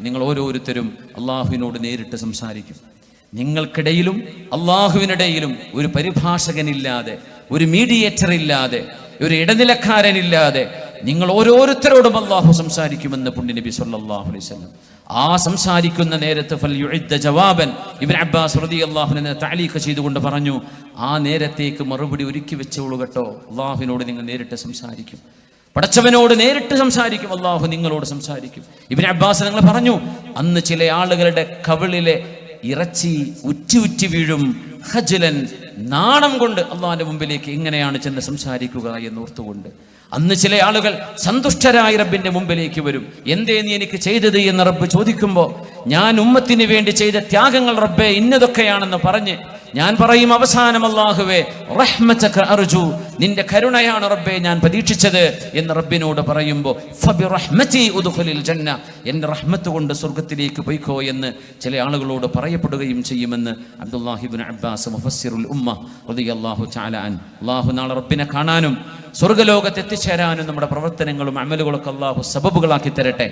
നിങ്ങൾ ഓരോരുത്തരും അള്ളാഹുവിനോട് നേരിട്ട് സംസാരിക്കും. നിങ്ങൾക്കിടയിലും അള്ളാഹുവിനിടയിലും ഒരു പരിഭാഷകനില്ലാതെ ഒരു മീഡിയേറ്റർ ഇല്ലാതെ ഒരു ഇടനിലക്കാരനില്ലാതെ നിങ്ങൾ ഓരോരുത്തരോടും അള്ളാഹു സംസാരിക്കുമെന്ന് പുണ്യ നബി സല്ലല്ലാഹു അലൈഹി വസല്ലം. ആ സംസാരിക്കുന്ന നേരത്ത് ജവാബൻ ഇബ്ൻ അബ്ബാസ് റളിയല്ലാഹു അൻഹു താലീഖ് ചെയ്തുകൊണ്ട് പറഞ്ഞു ആ നേരത്തേക്ക് മറുപടി ഒരുക്കി വെച്ചോളൂ കേട്ടോ. അള്ളാഹുവിനോട് നിങ്ങൾ നേരിട്ട് സംസാരിക്കും. പടച്ചവനോട് നേരിട്ട് സംസാരിക്കും അള്ളാഹു നിങ്ങളോട് സംസാരിക്കും. ഇബിൻ അബ്ബാസ് നിങ്ങൾ പറഞ്ഞു അന്ന് ചില ആളുകളുടെ കവിളിലെ ഇറച്ചി ഉറ്റി ഉറ്റി വീഴും. ഹജലൻ നാണം കൊണ്ട് അള്ളാഹിന്റെ മുമ്പിലേക്ക് എങ്ങനെയാണ് ചെന്ന് സംസാരിക്കുക എന്നോർത്തുകൊണ്ട് അന്ന് ചില ആളുകൾ സന്തുഷ്ടരായ റബ്ബിന്റെ മുമ്പിലേക്ക് വരും. എന്തേ നീ എനിക്ക് ചെയ്തത് എന്ന് റബ്ബ് ചോദിക്കുമ്പോൾ ഞാൻ ഉമ്മത്തിന് വേണ്ടി ചെയ്ത ത്യാഗങ്ങൾ റബ്ബെ ഇന്നതൊക്കെയാണെന്ന് പറഞ്ഞ് ഞാൻ പറയും അവസാനം അള്ളാഹുവേ റഹ്മതക അർജു നിന്റെ കരുണയാണ് റബ്ബെ ഞാൻ പ്രതീക്ഷിച്ചത് എന്ന് റബ്ബിനോട് പറയുമ്പോൾ ഫബി റഹ്മതി ജന്ന എന്റെ റഹ്മത്ത് കൊണ്ട് സ്വർഗത്തിലേക്ക് പോയിക്കോ എന്ന് ചില ആളുകളോട് പറയപ്പെടുകയും ചെയ്യുമെന്ന് അബ്ദുല്ലാഹിബിൻ അബ്ബാസ് മുഫസ്സിറുൽ ഉമ്മ റളിയല്ലാഹു തആല അൻ അല്ലാഹു നാളെ റബ്ബിനെ കാണാനും സ്വർഗലോകത്ത് എത്തിച്ചേരാനും നമ്മുടെ പ്രവർത്തനങ്ങളും അമലുകളൊക്കെ അള്ളാഹു സബബുകളാക്കി തരട്ടെ.